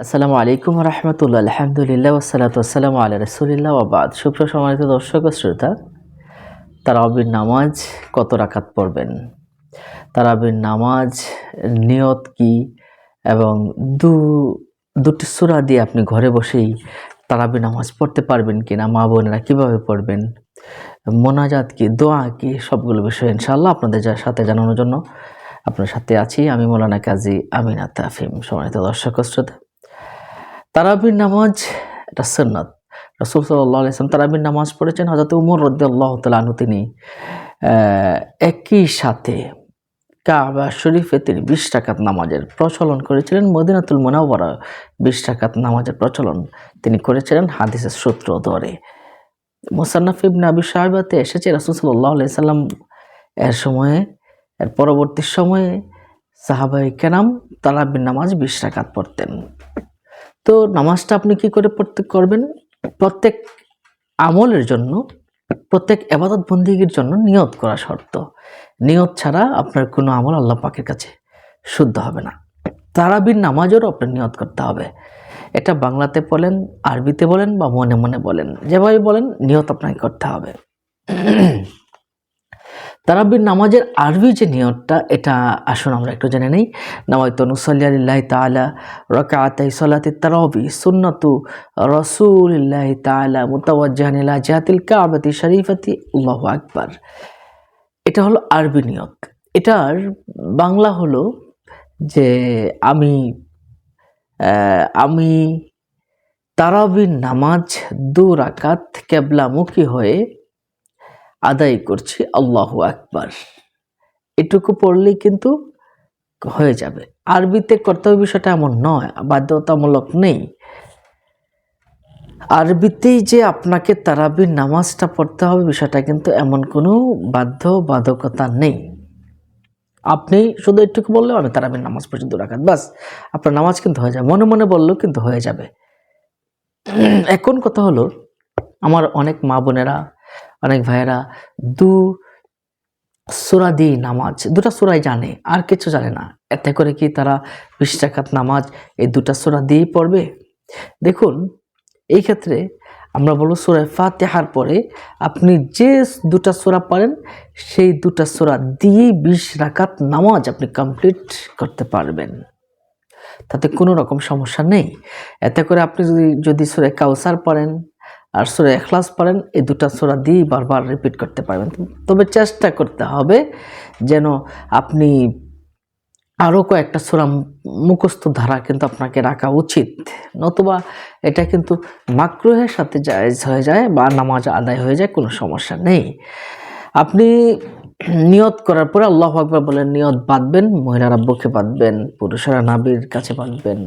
আসসালামু আলাইকুম রহমতুল্লাহ, আলহামদুলিল্লাহ ওসালাত আসসালামু আল্লাহ রসুলিল্লাহ আবাদ সুপ্র সমানিত দর্শক শ্রোতা, তারাবির নামাজ কত রাকাত পড়বেন? তারাবির নামাজ নিয়ত কি? এবং দু, দুটি সুরা দিয়ে আপনি ঘরে বসেই তারাবির নামাজ পড়তে পারবেন কি না মা বোনেরা কীভাবে পড়বেন? মোনাজাত কি, দোয়া কি, সবগুলো বিষয় ইনশাআল্লাহ আপনাদের যা- সাথে জানানোর জন্য আপনার সাথে আছি। আমি মৌলানা কাজী আমিনা তাফিম। সমানিত দর্শক শ্রোতা তারাবির নামাজ এটা সন্ন্যত রসুল সাল্লাহ ইসলাম তারাবির নামাজ পড়েছেন হজরত উমর রদ্দ আল্লাহ তালু তিনি একই সাথে কাবা শরীফে তিনি বিশ টাকাত নামাজের প্রচলন করেছিলেন, মদিনাতুল মোনাওয়ারা বিশ টাকাত নামাজের প্রচলন তিনি করেছিলেন হাদিসের সূত্র ধরে। মোসান্নাফ ইবনে আবি সাহেবাতে এসেছে রসুল সাল্লাহ সাল্লাম এর সময়ে, এর পরবর্তী সময়ে সাহাবাই কেনাম তারাবির নামাজ বিশ টাকাত পড়তেন। তো নামাজটা আপনি কি করে পড়তে করবেন? প্রত্যেক আমলের জন্য, প্রত্যেক এবাদত বন্দিগির জন্য নিয়ত করা শর্ত। নিয়ত ছাড়া আপনার কোনো আমল আল্লাহ পাকের কাছে শুদ্ধ হবে না। তারাবির নামাজেরও আপনার নিয়ত করতে হবে। এটা বাংলাতে বলেন, আরবিতে বলেন বা মনে মনে বলেন, যেভাবে বলেন নিয়ত আপনাকে করতে হবে। তারাবির নামাজের আরবি যে নিয়তটা, এটা আসুন আমরা একটু জেনে নেই। নামাইত নুসল্লি আলিল্লাহ তালা রকাতাই সলাতি তারাবি, সুন্নতু রসুলিল্লাহ তালা মুতাওয়াজ্জাহানিল্লাহ জাহাতিল কাবাতি শরীফাতি, আল্লাহু আকবার। এটা হলো আরবি নিয়ত। এটার বাংলা হলো যে আমি আমি তারাবির নামাজ দু রাকাত কেবলামুখী হয়ে আদায় করছি, আল্লাহু আকবার। এটুকু পড়লেই কিন্তু হয়ে যাবে। আরবিতে কর্তব্য বিষয়টা এমন নয়, বাধ্যতামূলক নেই। আরবিতেই যে আপনাকে তারাবির নামাজটা পড়তে হবে বিষয়টা কিন্তু এমন কোনো বাধ্য বাধকতা নেই। আপনি শুধু একটুকু বললেও আমি তারাবির নামাজ পর্যন্ত রাখাত, বাস। আপনার নামাজ কিন্তু হয়ে যাবে, মনে মনে বললেও কিন্তু হয়ে যাবে। এখন কথা হলো, আমার অনেক মা বোনেরা অনেক ভাইয়েরা দু সুরা দিয়ে নামাজ, দুটা সুরাই জানে, আর কিছু জানে না। এতে করে কি তারা বিশ নামাজ এই দুটা সুরা দিয়েই পড়বে? দেখুন, এই ক্ষেত্রে আমরা বলব সুরায় ফাতেহার পরে আপনি যে দুটা সুরা পারেন সেই দুটা সুরা দিয়েই বিশ রাকাত নামাজ আপনি কমপ্লিট করতে পারবেন। তাতে কোনো রকম সমস্যা নেই। এতে করে আপনি যদি যদি সুরে কাউসার পড়েন আর সুরে এখলাস পড়েন, এই দুটা সুরা দিয়েই বারবার রিপিট করতে পারবেন। তবে চেষ্টা করতে হবে যেন আপনি আরও কয়েকটা সুরা মুখস্থ ধারা কিন্তু আপনাকে রাখা উচিত। নতুবা এটা কিন্তু মাকরুহের সাথে জায়েজ হয়ে যায় বা নামাজ আদায় হয়ে যায়, কোনো সমস্যা নেই। আপনি নিয়ত করার পরে আল্লাহ আকবর বলেন, নিয়ত বাঁধবেন, মহিলারা বুকে বাঁধবেন, পুরুষেরা নাবির কাছে বাঁধবেন।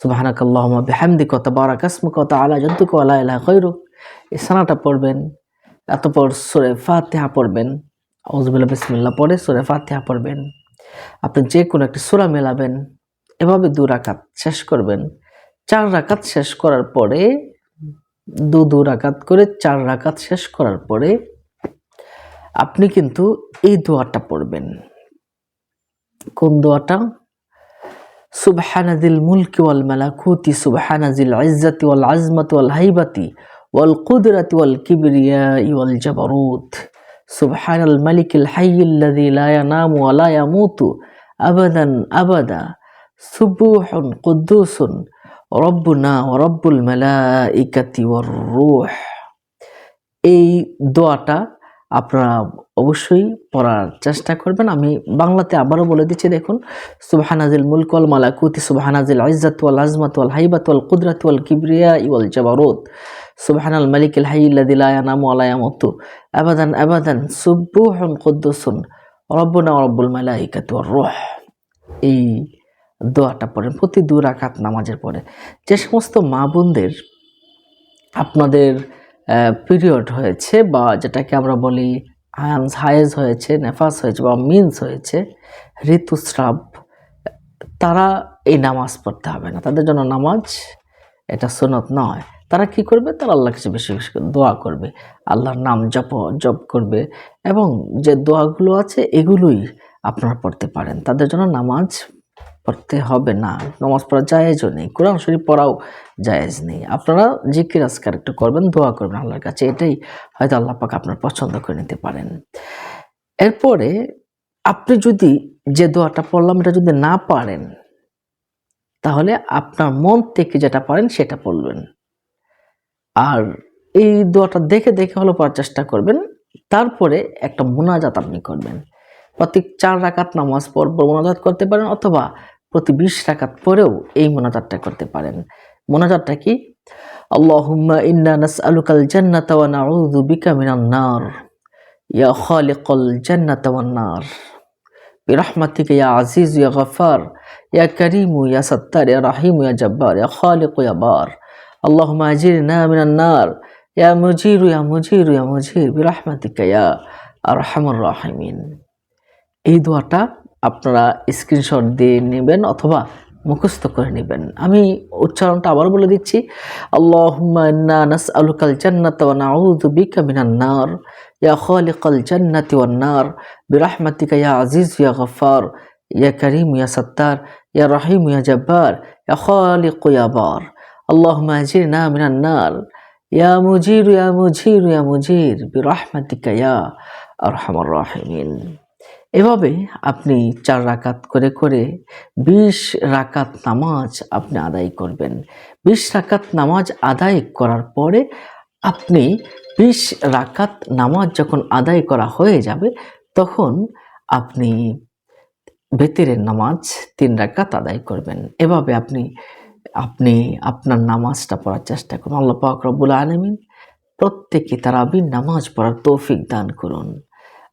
সুবাহানাক আল্লাহমা বিহামদিক তাবারাক আসমুক তাআলা জাদ্দুক ওয়া লা ইলাহা গায়রুক। এই সানাটা পড়বেন অতঃপর সূরা ফাতিহা পড়বেন, আউযুবিল্লাহ বিসমিল্লাহ পড়ে সূরা ফাতিহা পড়বেন। আপনি যে কোনো একটি সূরা মেলাবেন, এভাবে দু রাকাত শেষ করবেন। চার রাকাত শেষ করার পরে, দু দু রাকাত করে চার রাকাত শেষ করার পরে, আপনি কিন্তু এই দোয়াটা পড়বেন। কোন দোয়াটা? سبحان ذي الملك والملكوت سبحان ذي العزة والعزمة والهيبة والقدرة والكبرياء والجبروت سبحان الملك الحي الذي لا ينام ولا يموت أبدا أبدا سبوح قدوس ربنا ورب الملائكة والروح এই দোয়াটা আপনারা অবশ্যই পড়ার চেষ্টা করবেন। আমি বাংলাতে আবারও বলে দিচ্ছি, দেখুন সুবহানাজিল মুলক ওয়াল মালাকুতি সুবহানাজিল ইজ্জাত ওয়াল আজমাত ওয়াল হাইবাত ওয়াল কুদরাত ওয়াল কিবরিয়া ওয়াল জাবারুত। সুবহানাল মালিকিল হাইয়্যিল্লাযী লা ইয়ানামু ওয়া লা আবাদান আবাদান, সুবহুন কুদ্দুসুন। রব্বুনা ওয়া রব্বুল মালাইকাতি ওয়ার রূহ। এই দোয়াটা পড়েন প্রতি দু রাকাত নামাজের পরে। যে সমস্ত মা বোনদের, আপনাদের পিরিয়ড হয়েছে বা যেটাকে আমরা বলি হায়ান্স হায়েজ হয়েছে নেফাস হয়েছে বা মিন্স হয়েছে, ঋতুস্রাব, তারা এই নামাজ পড়তে হবে না। তাদের জন্য নামাজ এটা সুনত নয়। তারা কি করবে? তারা আল্লাহ কাছে বেশি বেশি দোয়া করবে। আল্লাহর নাম জপ জপ করবে এবং যে দোয়াগুলো আছে এগুলোই আপনারা পড়তে পারেন। তাদের জন্য নামাজ পড়তে হবে না। নমাজ পড়া জায়েজও নেই। কোরআন শরীফ পড়াও জায়েজ নেই। আপনারা জিকির, আজকার একটু করবেন, দোয়া করবেন আল্লাহর কাছে। এটাই হয়তো আল্লাহ পাক আপনার পছন্দ করে নিতে পারেন। এরপরে আপনি যদি যে দোয়াটা পড়লাম এটা যদি না পারেন, তাহলে আপনার মন থেকে যেটা পারেন সেটা পড়বেন। আর এই দোয়াটা দেখে দেখে হলো পড়ার চেষ্টা করবেন। তারপরে একটা মোনাজাত আপনি করবেন। প্রতি চার রাকাত নামাজ পর পর মোনাজাত করতে পারেন অথবা প্রতি বিশ রাকাত পরেও এই মোনাজাতটা করতে পারেন মোনাজাতটা কি আল্লাহুম্মা ইন্না নাসআলুকাল জান্নাতা ওয়া নাউযু বিকা মিনান নার ইয়া খালিকাল জান্নাতা ওয়ান নার برحمتك يا عزيز يا غفار يا كريم يا ستار يا رحيم يا جبار يا خالق يا بار اللهم أجرنا من النار يا مجير يا مجير يا مجير برحمتك يا أرحم الراحمين এই দোয়াটা আপনারা স্ক্রিনশট দিয়ে নেবেন অথবা মুখস্থ করে নেবেন আমি উচ্চারণটা আবার বলে দিচ্ছি আল্লাহুম্মা ইন্না নাসআলুকাল জান্নাতা ওয়া নাউযু বিকা মিনান নার ইয়া খালিকাল জান্নাতি ওয়ান নার বিরহমাতিকা ইয়া আজিজ ইয়া গফার ইয়া করিম ইয়া সত্তার ইয়া রহিম ইয়া জব্বার ইয়া খালিক ইয়া বার اللهم اجرنا من النار يا مجير يا مجير يا مجير برحمتك يا ارحم الراحمين এভাবে আপনি চার রাকাত করে করে বিশ রাকাত নামাজ আপনি আদায় করবেন। বিশ রাকাত নামাজ আদায় করার পরে আপনি বিশ রাকাত নামাজ যখন আদায় করা হয়ে যাবে, তখন আপনি বেতেরের নামাজ তিন রাকাত আদায় করবেন। এভাবে আপনি আপনি আপনার নামাজটা পড়ার চেষ্টা করুন। আল্লাহ পাক রব্বুল আলমিন প্রত্যেকে তারাবির নামাজ পড়ার তৌফিক দান করুন।